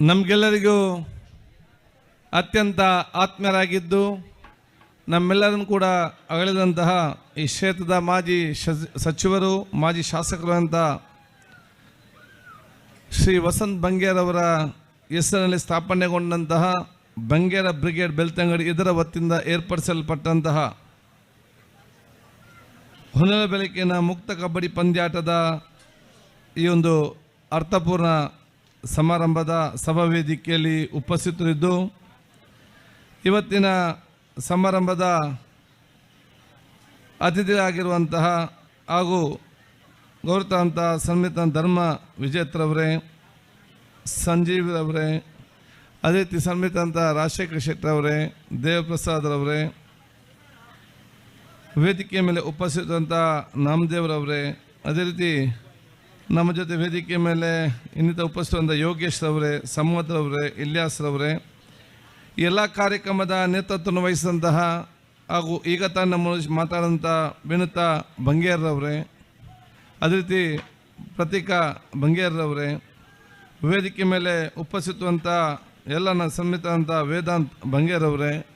ನಮಗೆಲ್ಲರಿಗೂ ಅತ್ಯಂತ ಆತ್ಮೀಯರಾಗಿದ್ದು ನಮ್ಮೆಲ್ಲರನ್ನು ಕೂಡ ಅಗಲಿದಂತಹ ಈ ಕ್ಷೇತ್ರದ ಮಾಜಿ ಸಚಿವರು, ಮಾಜಿ ಶಾಸಕರು ಅಂತ ಶ್ರೀ ವಸಂತ್ ಬಂಗೇರವರ ಹೆಸರಿನಲ್ಲಿ ಸ್ಥಾಪನೆಗೊಂಡಂತಹ ಬಂಗೇರ ಬ್ರಿಗೇಡ್ ಬೆಳ್ತಂಗಡಿ ಇದರ ವತಿಯಿಂದ ಏರ್ಪಡಿಸಲ್ಪಟ್ಟಂತಹ ಹೊನಲ ಬೆಳಕಿನ ಮುಕ್ತ ಕಬಡ್ಡಿ ಪಂದ್ಯಾಟದ ಈ ಒಂದು ಅರ್ಥಪೂರ್ಣ ಸಮಾರಂಭದ ಸಭಾ ವೇದಿಕೆಯಲ್ಲಿ ಉಪಸ್ಥಿತರಿದ್ದು, ಇವತ್ತಿನ ಸಮಾರಂಭದ ಅತಿಥಿಯಾಗಿರುವಂತಹ ಹಾಗೂ ಗೌರತಂತ ಸನ್ಮಿತ ಧರ್ಮ ವಿಜೇತ್ರವರೇ ಸಂಜೀವ್ ಅವರೇ ಅದೇ ರೀತಿ ಸನ್ಮಿತ ಅಂತ ರಾಜಶೇಖರ ಶೆಟ್ಟರವರೇ ದೇವಪ್ರಸಾದ್ರವರೇ ವೇದಿಕೆ ಮೇಲೆ ಉಪಸ್ಥಿತಂಥ ನಾಮದೇವರವರೇ ಅದೇ ರೀತಿ ನಮ್ಮ ಜೊತೆ ವೇದಿಕೆ ಮೇಲೆ ಇನ್ನಿತ ಉಪಸ್ಥಿತ ಯೋಗೇಶ್ ರವರೇ ಸಂವತ್ರವರೇ ಇಲ್ಯಾಸ್ರವರೇ ರವರೇ ಎಲ್ಲ ಕಾರ್ಯಕ್ರಮದ ನೇತೃತ್ವವನ್ನು ವಹಿಸಿದಂತಹ ಹಾಗೂ ಈಗ ತಾನು ನಮ್ಮ ಮಾತಾಡಿದಂಥ ವಿನುತಾ ಬಂಗೇರ್ರವರೇ ಅದೇ ರೀತಿ ಪ್ರತೀಕಾ ಬಂಗೇರ್ರವರೇ ವೇದಿಕೆ ಮೇಲೆ ಉಪಸ್ಥಿತವಂಥ ಎಲ್ಲ ನನ್ನ ವೇದಾಂತ್ ವೇದಾಂತ್ ಬಂಗೇರವರೇ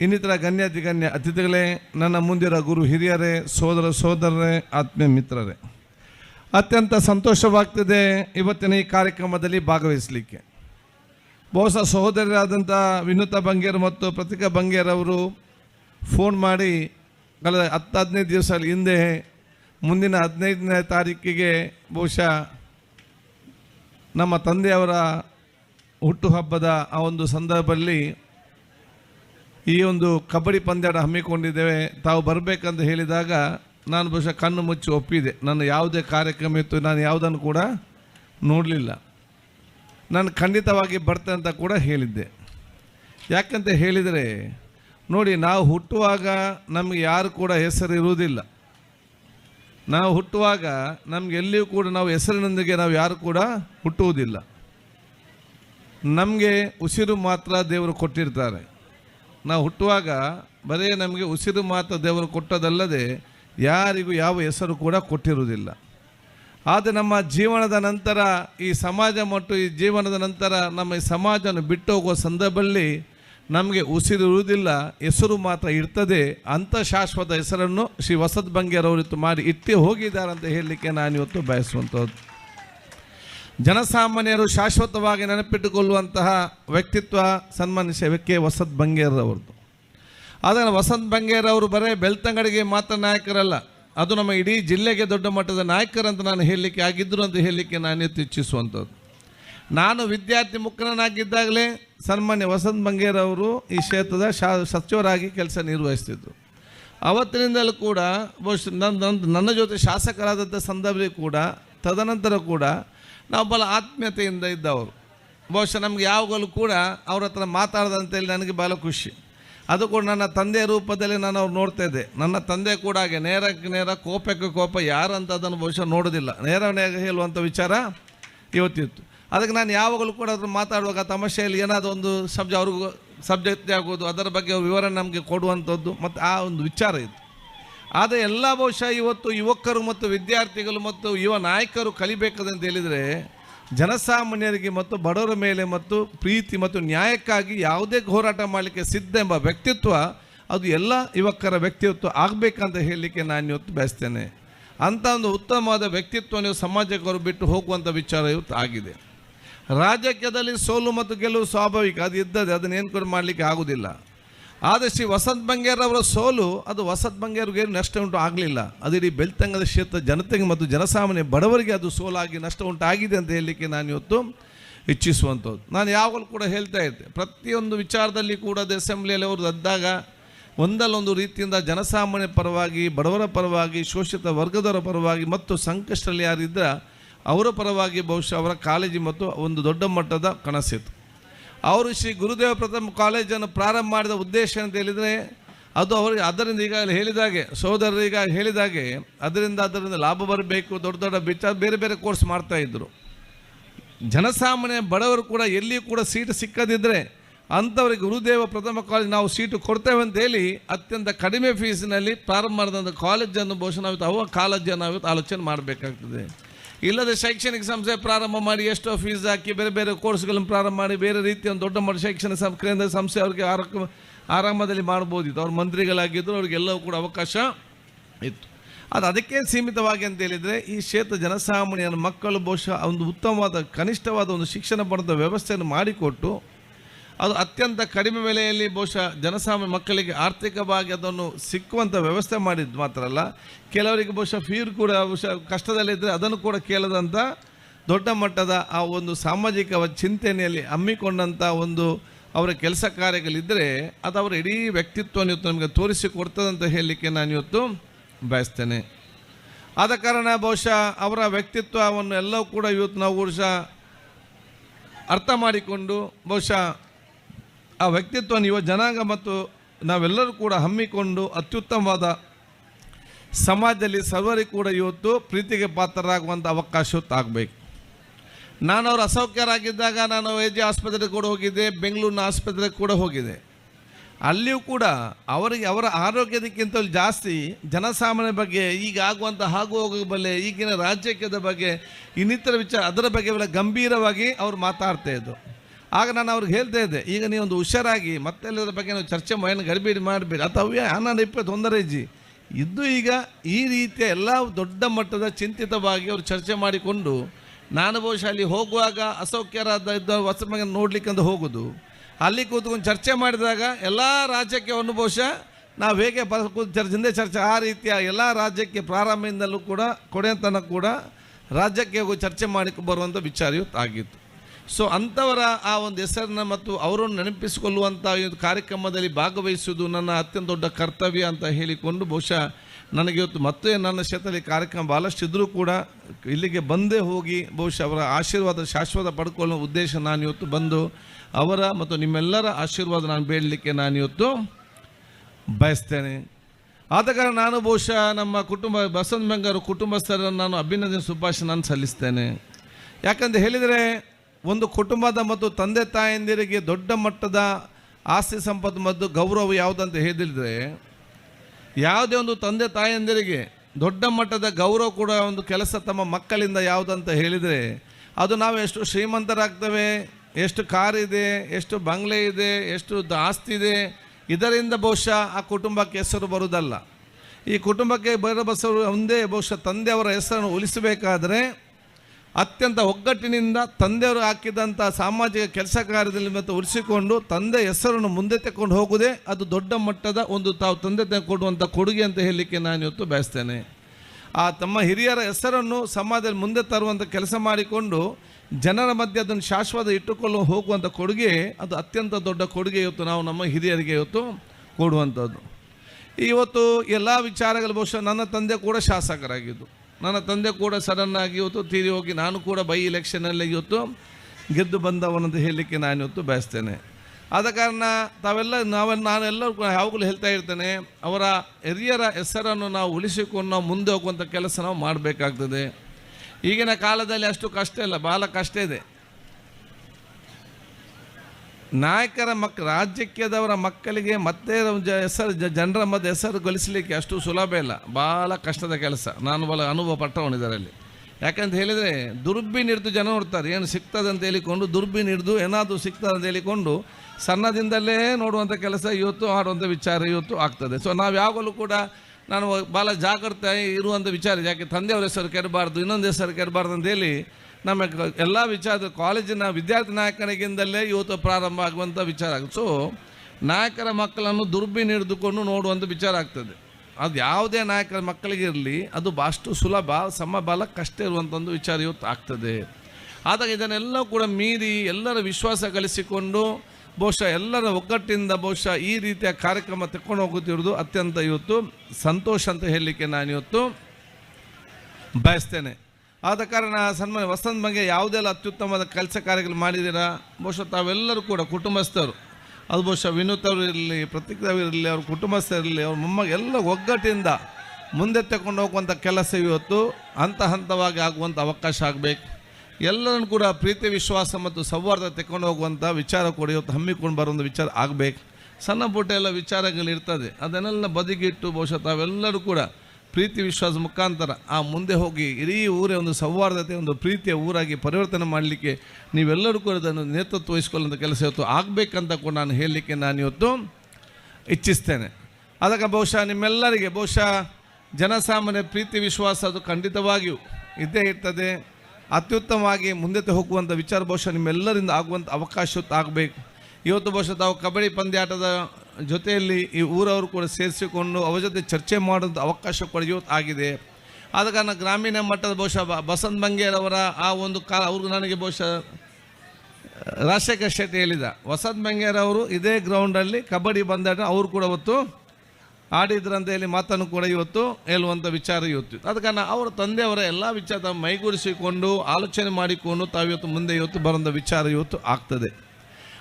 ಇನ್ನಿತರ ಗಣ್ಯಾತಿ ಗಣ್ಯ ಅತಿಥಿಗಳೇ, ನನ್ನ ಮುಂದಿರೋ ಗುರು ಹಿರಿಯರೇ, ಸೋದರ ಸೋದರರೇ, ಆತ್ಮೀಯ ಮಿತ್ರರೇ. ಅತ್ಯಂತ ಸಂತೋಷವಾಗ್ತಿದೆ ಇವತ್ತಿನ ಈ ಕಾರ್ಯಕ್ರಮದಲ್ಲಿ ಭಾಗವಹಿಸಲಿಕ್ಕೆ. ಬಹುಶಃ ಸಹೋದರರಾದಂಥ ವಿನೂತ ಬಂಗೇರ್ ಮತ್ತು ಪ್ರತಿಕಾ ಬಂಗೇರ್ ಅವರು ಫೋನ್ ಮಾಡಿ, ಕಳೆದ ಹತ್ತು ಹದಿನೈದು ದಿವಸ ಹಿಂದೆ, ಮುಂದಿನ ಹದಿನೈದನೇ ತಾರೀಕಿಗೆ ಬಹುಶಃ ನಮ್ಮ ತಂದೆಯವರ ಹುಟ್ಟುಹಬ್ಬದ ಆ ಒಂದು ಸಂದರ್ಭದಲ್ಲಿ ಈ ಒಂದು ಕಬಡ್ಡಿ ಪಂದ್ಯಾಟ ಹಮ್ಮಿಕೊಂಡಿದ್ದೇವೆ. ತಾವು ಬರಬೇಕಂತ ಹೇಳಿದಾಗ ನಾನು ಬಹುಶಃ ಕಣ್ಣು ಮುಚ್ಚಿ ಒಪ್ಪಿದೆ. ನನ್ನ ಯಾವುದೇ ಕಾರ್ಯಕ್ರಮ ಇತ್ತು, ನಾನು ಯಾವುದನ್ನು ಕೂಡ ನೋಡಲಿಲ್ಲ. ನಾನು ಖಂಡಿತವಾಗಿ ಬರ್ತೇನೆ ಅಂತ ಕೂಡ ಹೇಳಿದ್ದೆ. ಯಾಕಂತ ಹೇಳಿದರೆ, ನೋಡಿ, ನಾವು ಹುಟ್ಟುವಾಗ ನಮಗೆ ಯಾರು ಕೂಡ ಹೆಸರು ಇರುವುದಿಲ್ಲ. ನಾವು ಹುಟ್ಟುವಾಗ ನಮಗೆ ಎಲ್ಲಿಯೂ ಕೂಡ ನಾವು ಹೆಸರಿನೊಂದಿಗೆ ನಾವು ಯಾರು ಕೂಡ ಹುಟ್ಟುವುದಿಲ್ಲ. ನಮಗೆ ಉಸಿರು ಮಾತ್ರ ದೇವರು ಕೊಟ್ಟಿರ್ತಾರೆ. ನಾವು ಹುಟ್ಟುವಾಗ ಬರೀ ನಮಗೆ ಉಸಿರು ಮಾತ್ರ ದೇವರು ಕೊಟ್ಟದಲ್ಲದೆ ಯಾರಿಗೂ ಯಾವ ಹೆಸರು ಕೂಡ ಕೊಟ್ಟಿರುವುದಿಲ್ಲ. ಆದರೆ ನಮ್ಮ ಜೀವನದ ನಂತರ, ಈ ಸಮಾಜ ಮತ್ತು ಈ ಜೀವನದ ನಂತರ ನಮ್ಮ ಈ ಸಮಾಜವನ್ನು ಬಿಟ್ಟು ಹೋಗುವ ಸಂದರ್ಭದಲ್ಲಿ ನಮಗೆ ಉಸಿರಿರುವುದಿಲ್ಲ, ಹೆಸರು ಮಾತ್ರ ಇರ್ತದೆ. ಅಂಥ ಶಾಶ್ವತ ಹೆಸರನ್ನು ಶ್ರೀ ವಸತ್ ಬಂಗೇರವರಿತ್ತು ಮಾಡಿ ಇಟ್ಟೇ ಹೋಗಿದ್ದಾರೆ ಅಂತ ಹೇಳಲಿಕ್ಕೆ ನಾನು ಇವತ್ತು ಬಯಸುವಂಥದ್ದು. ಜನಸಾಮಾನ್ಯರು ಶಾಶ್ವತವಾಗಿ ನೆನಪಿಟ್ಟುಕೊಳ್ಳುವಂತಹ ವ್ಯಕ್ತಿತ್ವ ಸನ್ಮಾನಿಸ ಕೆ ವಸತ್ ಬಂಗೇರ್ರವ್ರದ್ದು ಆದರೆ ವಸಂತ್ ಬಂಗೇರ್ ಅವರು ಬರೇ ಬೆಳ್ತಂಗಡಿಗೆ ಮಾತ್ರ ನಾಯಕರಲ್ಲ. ಅದು ನಮ್ಮ ಇಡೀ ಜಿಲ್ಲೆಗೆ ದೊಡ್ಡ ಮಟ್ಟದ ನಾಯಕರಂತ ನಾನು ಹೇಳಲಿಕ್ಕೆ ಆಗಿದ್ದರು ಅಂತ ಹೇಳಲಿಕ್ಕೆ ನಾನು ಇಚ್ಛಿಸುವಂಥದ್ದು ನಾನು ವಿದ್ಯಾರ್ಥಿ ಮುಖಂಡನಾಗಿದ್ದಾಗಲೇ ಸನ್ಮಾನ್ಯ ವಸಂತ್ ಬಂಗೇರ್ ಅವರು ಈ ಕ್ಷೇತ್ರದ ಸಚಿವರಾಗಿ ಕೆಲಸ ನಿರ್ವಹಿಸ್ತಿದ್ದರು ಅವತ್ತಿನಿಂದಲೂ ಕೂಡ ಬಹುಶಃ ನನ್ನ- ನನ್ನ ಜೊತೆ ಶಾಸಕರಾದಂಥ ಸಂದರ್ಭದಲ್ಲಿ ಕೂಡ, ತದನಂತರ ಕೂಡ ನಾವು ಬಹಳ ಆತ್ಮೀಯತೆಯಿಂದ ಇದ್ದವರು. ಬಹುಶಃ ನಮಗೆ ಯಾವಾಗಲೂ ಕೂಡ ಅವ್ರ ಹತ್ರ ಮಾತಾಡ್ದಂತೇಳಿ ನನಗೆ ಭಾಳ ಖುಷಿ. ಅದು ಕೂಡ ನನ್ನ ತಂದೆಯ ರೂಪದಲ್ಲಿ ನಾನು ಅವ್ರು ನೋಡ್ತಾ ಇದ್ದೆ. ನನ್ನ ತಂದೆ ಕೂಡ ಹಾಗೆ ನೇರಕ್ಕೆ ನೇರ ಕೋಪಕ್ಕೆ ಕೋಪ ಯಾರು ಅಂತ ಅದನ್ನು ಬಹುಶಃ ನೋಡೋದಿಲ್ಲ. ನೇರ ನೇರ ಹೇಳುವಂಥ ವಿಚಾರ ಇವತ್ತಿತ್ತು. ಅದಕ್ಕೆ ನಾನು ಯಾವಾಗಲೂ ಕೂಡ ಅದ್ರ ಮಾತಾಡುವಾಗ ತಮಾಷೆಯಲ್ಲಿ ಏನಾದರೂ ಒಂದು ಸಬ್ಜೆ, ಅವ್ರಿಗೂ ಸಬ್ಜೆಕ್ಟ್ ಆಗೋದು, ಅದರ ಬಗ್ಗೆ ವಿವರಣೆ ನಮಗೆ ಕೊಡುವಂಥದ್ದು ಮತ್ತು ಆ ಒಂದು ವಿಚಾರ ಇತ್ತು. ಆದರೆ ಎಲ್ಲ ಬಹುಶಃ ಇವತ್ತು ಯುವಕರು ಮತ್ತು ವಿದ್ಯಾರ್ಥಿಗಳು ಮತ್ತು ಯುವ ನಾಯಕರು ಕಲಿಬೇಕದಂತ ಹೇಳಿದರೆ ಜನಸಾಮಾನ್ಯರಿಗೆ ಮತ್ತು ಬಡವರ ಮೇಲೆ ಮತ್ತು ಪ್ರೀತಿ ಮತ್ತು ನ್ಯಾಯಕ್ಕಾಗಿ ಯಾವುದೇ ಹೋರಾಟ ಮಾಡಲಿಕ್ಕೆ ಸಿದ್ಧ ಎಂಬ ವ್ಯಕ್ತಿತ್ವ, ಅದು ಎಲ್ಲ ಯುವಕರ ವ್ಯಕ್ತಿತ್ವ ಆಗಬೇಕಂತ ಹೇಳಲಿಕ್ಕೆ ನಾನು ಇವತ್ತು ಬಯಸ್ತೇನೆ. ಅಂಥ ಒಂದು ಉತ್ತಮವಾದ ವ್ಯಕ್ತಿತ್ವ ನೀವು ಸಮಾಜಕ್ಕೆ ಬಿಟ್ಟು ಹೋಗುವಂಥ ವಿಚಾರ ಇವತ್ತು ಆಗಿದೆ. ರಾಜಕೀಯದಲ್ಲಿ ಸೋಲು ಮತ್ತು ಗೆಲುವು ಸ್ವಾಭಾವಿಕ, ಅದು ಇದ್ದದೆ ಅದನ್ನೇನು ಕೂಡ ಮಾಡಲಿಕ್ಕೆ ಆಗುವುದಿಲ್ಲ ಆದರೆ ಶ್ರೀ ವಸಂತ್ ಬಂಗೇರ್ ಸೋಲು, ಅದು ವಸಂತ್ ಬಂಗೇರ್ಗೆ ನಷ್ಟ ಉಂಟು ಆಗಲಿಲ್ಲ. ಅದು ಇಡೀ ಬೆಳ್ತಂಗದ ಕ್ಷೇತ್ರ ಜನತೆಗೆ ಮತ್ತು ಜನಸಾಮಾನ್ಯ ಬಡವರಿಗೆ ಅದು ಸೋಲಾಗಿ ನಷ್ಟ ಉಂಟಾಗಿದೆ ಅಂತ ಹೇಳಲಿಕ್ಕೆ ನಾನು ಇವತ್ತು ಇಚ್ಛಿಸುವಂಥದ್ದು. ನಾನು ಯಾವಾಗಲೂ ಕೂಡ ಹೇಳ್ತಾ ಇದ್ದೆ, ಪ್ರತಿಯೊಂದು ವಿಚಾರದಲ್ಲಿ ಕೂಡ ಅದು ಅಸೆಂಬ್ಲಿಯಲ್ಲಿ ಅವರು ಅದ್ದಾಗ ಒಂದಲ್ಲೊಂದು ರೀತಿಯಿಂದ ಜನಸಾಮಾನ್ಯ ಪರವಾಗಿ, ಬಡವರ ಪರವಾಗಿ, ಶೋಷಿತ ವರ್ಗದವರ ಪರವಾಗಿ ಮತ್ತು ಸಂಕಷ್ಟದಲ್ಲಿ ಯಾರಿದ್ದ ಅವರ ಪರವಾಗಿ ಬಹುಶಃ ಅವರ ಕಾಳಜಿ ಮತ್ತು ಒಂದು ದೊಡ್ಡ ಮಟ್ಟದ ಕನಸಿತ್ತು. ಅವರು ಶ್ರೀ ಗುರುದೇವ ಪ್ರಥಮ ಕಾಲೇಜನ್ನು ಪ್ರಾರಂಭ ಮಾಡಿದ ಉದ್ದೇಶ ಅಂತ ಹೇಳಿದರೆ, ಅದು ಅವರಿಗೆ ಅದರಿಂದ ಈಗಾಗಲೇ ಹೇಳಿದಾಗೆ ಸೋದರರು ಈಗ ಹೇಳಿದಾಗೆ ಅದರಿಂದ ಅದರಿಂದ ಲಾಭ ಬರಬೇಕು, ದೊಡ್ಡ ದೊಡ್ಡ ಬಿಚ್ಚ ಬೇರೆ ಬೇರೆ ಕೋರ್ಸ್ ಮಾಡ್ತಾ ಇದ್ದರು ಜನಸಾಮಾನ್ಯ ಬಡವರು ಕೂಡ ಎಲ್ಲಿಯೂ ಕೂಡ ಸೀಟ್ ಸಿಕ್ಕದಿದ್ದರೆ ಅಂಥವ್ರಿಗೆ ಗುರುದೇವ ಪ್ರಥಮ ಕಾಲೇಜ್ ನಾವು ಸೀಟು ಕೊಡ್ತೇವೆ ಅಂತ ಹೇಳಿ, ಅತ್ಯಂತ ಕಡಿಮೆ ಫೀಸಿನಲ್ಲಿ ಪ್ರಾರಂಭ ಮಾಡಿದಂಥ ಕಾಲೇಜನ್ನು ಬಹುಶಃ ನಾವು ಅವ ಕಾಲೇಜನ್ನು ನಾವು ಆಲೋಚನೆ ಮಾಡಬೇಕಾಗ್ತದೆ. ಇಲ್ಲದೆ ಶೈಕ್ಷಣಿಕ ಸಂಸ್ಥೆ ಪ್ರಾರಂಭ ಮಾಡಿ ಎಷ್ಟೋ ಫೀಸ್ ಹಾಕಿ ಬೇರೆ ಬೇರೆ ಕೋರ್ಸ್ಗಳನ್ನು ಪ್ರಾರಂಭ ಮಾಡಿ ಬೇರೆ ರೀತಿಯ ಒಂದು ದೊಡ್ಡ ಮಟ್ಟ ಶೈಕ್ಷಣಿಕ ಸಂ- ಸಂಸ್ಥೆ ಅವ್ರಿಗೆ ಆರೋಗ್ಯ ಆರಾಮದಲ್ಲಿ ಮಾಡ್ಬೋದಿತ್ತು. ಅವ್ರ ಮಂತ್ರಿಗಳಾಗಿದ್ದರು ಅವ್ರಿಗೆಲ್ಲವೂ ಕೂಡ ಅವಕಾಶ ಇತ್ತು. ಅದು ಅದಕ್ಕೆ ಸೀಮಿತವಾಗಿ ಅಂತ ಹೇಳಿದರೆ ಈ ಕ್ಷೇತ್ರ ಜನಸಾಮಾನ್ಯರ ಮಕ್ಕಳು ಬಹುಶಃ ಒಂದು ಉತ್ತಮವಾದ, ಕನಿಷ್ಠವಾದ ಒಂದು ಶಿಕ್ಷಣ ಪಡೆದ ವ್ಯವಸ್ಥೆಯನ್ನು ಮಾಡಿಕೊಟ್ಟು ಅದು ಅತ್ಯಂತ ಕಡಿಮೆ ಬೆಲೆಯಲ್ಲಿ ಬಹುಶಃ ಜನಸಾಮಾನ್ಯ ಮಕ್ಕಳಿಗೆ ಆರ್ಥಿಕವಾಗಿ ಅದನ್ನು ಸಿಕ್ಕುವಂಥ ವ್ಯವಸ್ಥೆ ಮಾಡಿದ್ದು ಮಾತ್ರ ಅಲ್ಲ. ಕೆಲವರಿಗೆ ಬಹುಶಃ ಫೀರ್ ಕೂಡ ಬಹುಶಃ ಕಷ್ಟದಲ್ಲಿದ್ದರೆ ಅದನ್ನು ಕೂಡ ಕೇಳದಂಥ ದೊಡ್ಡ ಮಟ್ಟದ ಆ ಒಂದು ಸಾಮಾಜಿಕ ಚಿಂತನೆಯಲ್ಲಿ ಹಮ್ಮಿಕೊಂಡಂಥ ಒಂದು ಅವರ ಕೆಲಸ ಕಾರ್ಯಗಳಿದ್ದರೆ ಅದು ಅವರ ಇಡೀ ವ್ಯಕ್ತಿತ್ವವನ್ನು ಇವತ್ತು ನಮಗೆ ತೋರಿಸಿಕೊಡ್ತದೆ ಅಂತ ಹೇಳಲಿಕ್ಕೆ ನಾನು ಇವತ್ತು ಬಯಸ್ತೇನೆ. ಆದ ಕಾರಣ ಬಹುಶಃ ಅವರ ವ್ಯಕ್ತಿತ್ವವನ್ನು ಎಲ್ಲವೂ ಕೂಡ ಇವತ್ತು ನಾವು ಬಹುಶಃ ಅರ್ಥ ಮಾಡಿಕೊಂಡು ಬಹುಶಃ ಆ ವ್ಯಕ್ತಿತ್ವವನ್ನು ಯುವ ಜನಾಂಗ ಮತ್ತು ನಾವೆಲ್ಲರೂ ಕೂಡ ಹಮ್ಮಿಕೊಂಡು ಅತ್ಯುತ್ತಮವಾದ ಸಮಾಜದಲ್ಲಿ ಸರ್ವರಿಗೂ ಕೂಡ ಇವತ್ತು ಪ್ರೀತಿಗೆ ಪಾತ್ರರಾಗುವಂಥ ಅವಕಾಶ ಆಗಬೇಕು. ನಾನು ಅವರು ಅಸೌಖ್ಯರಾಗಿದ್ದಾಗ ನಾನು ಎ ಜಿ ಆಸ್ಪತ್ರೆಗೆ ಕೂಡ ಹೋಗಿದ್ದೆ, ಬೆಂಗಳೂರಿನ ಆಸ್ಪತ್ರೆಗೆ ಕೂಡ ಹೋಗಿದೆ ಅಲ್ಲಿಯೂ ಕೂಡ ಅವರಿಗೆ ಅವರ ಆರೋಗ್ಯದಕ್ಕಿಂತಲೂ ಜಾಸ್ತಿ ಜನಸಾಮಾನ್ಯ ಬಗ್ಗೆ ಈಗ ಆಗುವಂಥ ಹಾಗು ಹೋಗೋ ಬಲ್ಲೆ ಈಗಿನ ರಾಜ್ಯಕ್ಕೆದ ಬಗ್ಗೆ ಇನ್ನಿತರ ವಿಚಾರ ಅದರ ಬಗ್ಗೆ ಗಂಭೀರವಾಗಿ ಅವರು ಮಾತಾಡ್ತಾ ಇದ್ದು ಆಗ ನಾನು ಅವ್ರಿಗೆ ಹೇಳ್ತಾ ಇದ್ದೆ, ಈಗ ಒಂದು ಹುಷಾರಾಗಿ ಮತ್ತೆಲ್ಲದರ ಬಗ್ಗೆ ನಾವು ಚರ್ಚೆ ಏನು ಗಡಿಬಿಡಿ ಮಾಡಬೇಡಿ. ಅಥವಾ ಹನ್ನೊಂದು ಇಪ್ಪತ್ತೊಂದರ ಇಜ್ಜಿ. ಇದ್ದು ಈಗ ಈ ರೀತಿಯ ಎಲ್ಲ ದೊಡ್ಡ ಮಟ್ಟದ ಚಿಂತಿತವಾಗಿ ಅವರು ಚರ್ಚೆ ಮಾಡಿಕೊಂಡು ನಾನು ಬಹುಶಃ ಅಲ್ಲಿ ಹೋಗುವಾಗ ಅಸೌಖ್ಯರಾದ ಇದ್ದ ಹೊಸ ಮಗ ನೋಡ್ಲಿಕ್ಕೆ ಅಂತ ಹೋಗೋದು. ಅಲ್ಲಿ ಕೂತ್ಕೊಂಡು ಚರ್ಚೆ ಮಾಡಿದಾಗ ಎಲ್ಲ ರಾಜ್ಯಕ್ಕೆ ಒಂದು ಬಹುಶಃ ನಾವು ಹೇಗೆ ಬ ಕೂತು ಚರ್ಚೆ ಚರ್ಚೆ ಆ ರೀತಿಯ ಎಲ್ಲ ರಾಜ್ಯಕ್ಕೆ ಪ್ರಾರಂಭದಿಂದಲೂ ಕೂಡ ಕೊಡೆತನ ಕೂಡ ರಾಜ್ಯಕ್ಕೆ ಹೋಗಿ ಚರ್ಚೆ ಮಾಡಿ ಬರುವಂಥ ವಿಚಾರ ಆಗಿತ್ತು. ಸೊ ಅಂಥವರ ಆ ಒಂದು ಹೆಸರನ್ನ ಮತ್ತು ಅವರನ್ನು ನೆನಪಿಸಿಕೊಳ್ಳುವಂಥ ಈ ಒಂದು ಕಾರ್ಯಕ್ರಮದಲ್ಲಿ ಭಾಗವಹಿಸುವುದು ನನ್ನ ಅತ್ಯಂತ ದೊಡ್ಡ ಕರ್ತವ್ಯ ಅಂತ ಹೇಳಿಕೊಂಡು ಬಹುಶಃ ನನಗೆ ಇವತ್ತು ಮತ್ತೆ ನನ್ನ ಕ್ಷೇತ್ರದಲ್ಲಿ ಕಾರ್ಯಕ್ರಮ ಭಾಳಷ್ಟು ಇದ್ದರೂ ಕೂಡ ಇಲ್ಲಿಗೆ ಬಂದೇ ಹೋಗಿ ಬಹುಶಃ ಅವರ ಆಶೀರ್ವಾದ, ಶಾಶ್ವತ ಪಡ್ಕೊಳ್ಳೋ ಉದ್ದೇಶ ನಾನು ಇವತ್ತು ಬಂದು ಅವರ ಮತ್ತು ನಿಮ್ಮೆಲ್ಲರ ಆಶೀರ್ವಾದ ನಾನು ಬೇಡಲಿಕ್ಕೆ ನಾನು ಇವತ್ತು ಬಯಸ್ತೇನೆ. ಆದ ಕಾರಣ ನಾನು ಬಹುಶಃ ನಮ್ಮ ಕುಟುಂಬ, ಬಸವನ್ ಬೆಂಗರು ಕುಟುಂಬಸ್ಥರನ್ನು ನಾನು ಅಭಿನಂದನೆ, ಶುಭಾಶಯ ಸಲ್ಲಿಸ್ತೇನೆ. ಯಾಕಂತ ಹೇಳಿದರೆ ಒಂದು ಕುಟುಂಬದ ಮತ್ತು ತಂದೆ ತಾಯಂದಿರಿಗೆ ದೊಡ್ಡ ಮಟ್ಟದ ಆಸ್ತಿ ಸಂಪತ್ತು ಮತ್ತು ಗೌರವ ಯಾವುದಂತ ಹೇಳಿದರೆ, ಯಾವುದೇ ಒಂದು ತಂದೆ ತಾಯಂದಿರಿಗೆ ದೊಡ್ಡ ಮಟ್ಟದ ಗೌರವ ಕೂಡ ಒಂದು ಕೆಲಸ ತಮ್ಮ ಮಕ್ಕಳಿಂದ ಯಾವುದಂತ ಹೇಳಿದರೆ, ಅದು ನಾವು ಎಷ್ಟು ಶ್ರೀಮಂತರಾಗ್ತವೆ, ಎಷ್ಟು ಕಾರ್ ಇದೆ, ಎಷ್ಟು ಬಂಗ್ಲೆ ಇದೆ, ಎಷ್ಟು ಆಸ್ತಿ ಇದೆ, ಇದರಿಂದ ಬಹುಶಃ ಆ ಕುಟುಂಬಕ್ಕೆ ಹೆಸರು ಬರುವುದಲ್ಲ. ಈ ಕುಟುಂಬಕ್ಕೆ ಬರೋ ಬಸವರು ಒಂದೇ ಬಹುಶಃ ತಂದೆಯವರ ಹೆಸರನ್ನು ಉಳಿಸಬೇಕಾದರೆ ಅತ್ಯಂತ ಒಗ್ಗಟ್ಟಿನಿಂದ ತಂದೆಯವರು ಹಾಕಿದಂಥ ಸಾಮಾಜಿಕ ಕೆಲಸ ಕಾರ್ಯದಲ್ಲಿ ಮತ್ತು ಉಳಿಸಿಕೊಂಡು ತಂದೆ ಹೆಸರನ್ನು ಮುಂದೆ ತಗೊಂಡು ಹೋಗುವುದೇ ಅದು ದೊಡ್ಡ ಮಟ್ಟದ ಒಂದು ತಾವು ತಂದೆ ಕೊಡುವಂಥ ಕೊಡುಗೆ ಅಂತ ಹೇಳಲಿಕ್ಕೆ ನಾನು ಇವತ್ತು ಬಯಸ್ತೇನೆ. ಆ ತಮ್ಮ ಹಿರಿಯರ ಹೆಸರನ್ನು ಸಮಾಜದಲ್ಲಿ ಮುಂದೆ ತರುವಂಥ ಕೆಲಸ ಮಾಡಿಕೊಂಡು ಜನರ ಮಧ್ಯೆ ಅದನ್ನು ಶಾಶ್ವತ ಇಟ್ಟುಕೊಳ್ಳೋ ಹೋಗುವಂಥ ಕೊಡುಗೆ ಅದು ಅತ್ಯಂತ ದೊಡ್ಡ ಕೊಡುಗೆ ಇವತ್ತು ನಾವು ನಮ್ಮ ಹಿರಿಯರಿಗೆ ಇವತ್ತು ಕೊಡುವಂಥದ್ದು ಇವತ್ತು ಎಲ್ಲ ವಿಚಾರಗಳು ಬಹುಶಃ ನನ್ನ ತಂದೆ ಕೂಡ ಶಾಸಕರಾಗಿದ್ದು. ನನ್ನ ತಂದೆ ಕೂಡ ಸಡನ್ ಆಗಿ ಇವತ್ತು ತೀರಿ ಹೋಗಿ ನಾನು ಕೂಡ ಬೈ ಇಲೆಕ್ಷನಲ್ಲಿ ಇವತ್ತು ಗೆದ್ದು ಬಂದವನಂತ ಹೇಳಲಿಕ್ಕೆ ನಾನು ಇವತ್ತು ಬಯಸ್ತೇನೆ. ಆದ ಕಾರಣ ತಾವೆಲ್ಲ ನಾವೆಲ್ಲ, ನಾನೆಲ್ಲರೂ ಕೂಡ ಯಾವಾಗಲೂ ಹೇಳ್ತಾ ಇರ್ತೇನೆ, ಅವರ ಹಿರಿಯರ ಹೆಸರನ್ನು ನಾವು ಉಳಿಸಿಕೊಂಡು ನಾವು ಮುಂದೆ ಹೋಗುವಂಥ ಕೆಲಸ ನಾವು ಮಾಡಬೇಕಾಗ್ತದೆ. ಈಗಿನ ಕಾಲದಲ್ಲಿ ಅಷ್ಟು ಕಷ್ಟ ಇಲ್ಲ ಭಾಳ ಕಷ್ಟ ಇದೆ. ನಾಯಕರ ಮಕ್ ರಾಜಕೀಯದವರ ಮಕ್ಕಳಿಗೆ ಮತ್ತೆ ಹೆಸರು ಜನರ ಮಧ್ಯೆ ಹೆಸರು ಗಳಿಸಲಿಕ್ಕೆ ಅಷ್ಟು ಸುಲಭ ಇಲ್ಲ. ಭಾಳ ಕಷ್ಟದ ಕೆಲಸ. ನಾನು ಬಹಳ ಅನುಭವ ಪಟ್ಟವನು ಇದರಲ್ಲಿ. ಯಾಕಂತ ಹೇಳಿದರೆ ದುರ್ಬಿನ್ ಹಿಡಿದು ಜನ ನೋಡ್ತಾರೆ. ಏನು ಸಿಗ್ತದೆ ಅಂತ ಹೇಳಿಕೊಂಡು ದುರ್ಬಿನ್ ಹಿಡಿದು ಏನಾದರೂ ಸಿಗ್ತದೆ ಅಂತ ಹೇಳಿಕೊಂಡು ಸಣ್ಣದಿಂದಲೇ ನೋಡುವಂಥ ಕೆಲಸ, ಇವತ್ತು ಆಡುವಂಥ ವಿಚಾರ, ಇವತ್ತು ಆಗ್ತದೆ. ಸೊ ನಾವು ಯಾವಾಗಲೂ ಕೂಡ ನಾನು ಭಾಳ ಜಾಗೃತ ಇರುವಂಥ ವಿಚಾರ ಯಾಕೆ ತಂದೆಯವ್ರ ಹೆಸರು ಕೆಡಬಾರ್ದು, ಇನ್ನೊಂದು ಹೆಸರು ಕೆಡಬಾರ್ದು ಅಂತ ಹೇಳಿ ನಮ್ಮ ಎಲ್ಲ ವಿಚಾರ ಕಾಲೇಜಿನ ವಿದ್ಯಾರ್ಥಿ ನಾಯಕನಿಗಿಂದಲೇ ಇವತ್ತು ಪ್ರಾರಂಭ ಆಗುವಂಥ ವಿಚಾರ ಆಗುತ್ತೆ. ಸೊ ನಾಯಕರ ಮಕ್ಕಳನ್ನು ದುರ್ಬೀನ್ ಹಿಡಿದುಕೊಂಡು ನೋಡುವಂಥ ವಿಚಾರ ಆಗ್ತದೆ. ಅದು ಯಾವುದೇ ನಾಯಕರ ಮಕ್ಕಳಿಗಿರಲಿ ಅದು ಅಷ್ಟು ಸುಲಭ, ಸಮ ಬಲ, ಕಷ್ಟ ಇರುವಂಥ ಒಂದು ವಿಚಾರ ಇವತ್ತು ಆಗ್ತದೆ. ಆದಾಗ ಇದನ್ನೆಲ್ಲ ಕೂಡ ಮೀರಿ ಎಲ್ಲರ ವಿಶ್ವಾಸ ಗಳಿಸಿಕೊಂಡು, ಬಹುಶಃ ಎಲ್ಲರ ಒಗ್ಗಟ್ಟಿನಿಂದ ಬಹುಶಃ ಈ ರೀತಿಯ ಕಾರ್ಯಕ್ರಮ ತಕೊಂಡು ಹೋಗುತ್ತಿರುವುದು ಅತ್ಯಂತ ಇವತ್ತು ಸಂತೋಷ ಅಂತ ಹೇಳಲಿಕ್ಕೆ ನಾನು ಇವತ್ತು ಬಯಸ್ತೇನೆ. ಆದ ಕಾರಣ ಸನ್ಮಾನ್ಯ ವಸಂತ ಬಗ್ಗೆ ಯಾವುದೆಲ್ಲ ಅತ್ಯುತ್ತಮವಾದ ಕೆಲಸ ಕಾರ್ಯಗಳು ಮಾಡಿದ್ದೀರಾ, ಬಹುಶಃ ತಾವೆಲ್ಲರೂ ಕೂಡ ಕುಟುಂಬಸ್ಥರು. ಅದು ಬಹುಶಃ ವಿನೂತ್ ಅವರು ಇರಲಿ ಇರಲಿ, ಅವ್ರ ಕುಟುಂಬಸ್ಥರಿರಲಿ ಅವ್ರ ಮೊಮ್ಮಗ ಎಲ್ಲ ಒಗ್ಗಟ್ಟಿಂದ ಮುಂದೆ ತಗೊಂಡು ಹೋಗುವಂಥ ಕೆಲಸ ಇವತ್ತು. ಹಂತ ಹಂತವಾಗಿ ಆಗುವಂಥ ಅವಕಾಶ ಆಗಬೇಕು. ಎಲ್ಲರನ್ನು ಕೂಡ ಪ್ರೀತಿ, ವಿಶ್ವಾಸ ಮತ್ತು ಸೌಹಾರ್ದ ತಗೊಂಡು ಹೋಗುವಂಥ ವಿಚಾರ ಕೂಡ ಇವತ್ತು ಹಮ್ಮಿಕೊಂಡು ಬರುವಂಥ ವಿಚಾರ ಆಗಬೇಕು. ಸಣ್ಣ ಪುಟ್ಟ ಎಲ್ಲ ವಿಚಾರಗಳಿರ್ತದೆ ಅದನ್ನೆಲ್ಲ ಬದಿಗಿಟ್ಟು ಬಹುಶಃ ತಾವೆಲ್ಲರೂ ಕೂಡ ಪ್ರೀತಿ ವಿಶ್ವಾಸ ಮುಖಾಂತರ ಆ ಮುಂದೆ ಹೋಗಿ ಇಡೀ ಊರೇ ಒಂದು ಸೌಹಾರ್ದತೆ, ಒಂದು ಪ್ರೀತಿಯ ಊರಾಗಿ ಪರಿವರ್ತನೆ ಮಾಡಲಿಕ್ಕೆ ನೀವೆಲ್ಲರೂ ಕೂಡ ಅದನ್ನು ನೇತೃತ್ವ ವಹಿಸಿಕೊಳ್ಳುವಂಥ ಕೆಲಸ ಇವತ್ತು ಆಗಬೇಕಂತ ಕೂಡ ನಾನು ಹೇಳಲಿಕ್ಕೆ ನಾನು ಇವತ್ತು ಇಚ್ಛಿಸ್ತೇನೆ. ಅದಕ್ಕೆ ಬಹುಶಃ ನಿಮ್ಮೆಲ್ಲರಿಗೆ, ಬಹುಶಃ ಜನಸಾಮಾನ್ಯ ಪ್ರೀತಿ ವಿಶ್ವಾಸ ಅದು ಖಂಡಿತವಾಗಿಯೂ ಇದ್ದೇ ಇರ್ತದೆ. ಅತ್ಯುತ್ತಮವಾಗಿ ಮುಂದೆ ಹೋಗುವಂಥ ವಿಚಾರ ಬಹುಶಃ ನಿಮ್ಮೆಲ್ಲರಿಂದ ಆಗುವಂಥ ಅವಕಾಶ ಆಗಬೇಕು. ಇವತ್ತು ಬಹುಶಃ ತಾವು ಕಬಡ್ಡಿ ಪಂದ್ಯಾಟದ ಜೊತೆಯಲ್ಲಿ ಈ ಊರವರು ಕೂಡ ಸೇರಿಸಿಕೊಂಡು ಅವರ ಜೊತೆ ಚರ್ಚೆ ಮಾಡುವಂಥ ಅವಕಾಶ ಪಡೆಯುವುದು ಆಗಿದೆ. ಆದ ಕಾರಣ ಗ್ರಾಮೀಣ ಮಟ್ಟದ ಬಹುಶಃ ಬಸಂತ್ ಬಂಗೇರವರ ಆ ಒಂದು ಕಾಲ ಅವ್ರಿಗೆ ನನಗೆ ಬಹುಶಃ ರಾಜಶೇಖರ್ ಶೆಟ್ಟಿ ಹೇಳಿದ. ವಸಂತ್ ಬಂಗೇರ್ ಅವರು ಇದೇ ಗ್ರೌಂಡಲ್ಲಿ ಕಬಡ್ಡಿ ಬಂದಾಗ ಅವರು ಕೂಡ ಅವತ್ತು ಆಡಿದ್ರಂತ ಹೇಳಿ ಮಾತನ್ನು ಕೂಡ ಇವತ್ತು ಹೇಳುವಂಥ ವಿಚಾರ ಇವತ್ತು. ಅದ ಕಾರಣ ಅವರ ತಂದೆಯವರ ಎಲ್ಲ ವಿಚಾರ ಮೈಗೂಡಿಸಿಕೊಂಡು, ಆಲೋಚನೆ ಮಾಡಿಕೊಂಡು ತಾವಿವತ್ತು ಮುಂದೆ ಇವತ್ತು ಬರುವಂಥ ವಿಚಾರ ಇವತ್ತು ಆಗ್ತದೆ.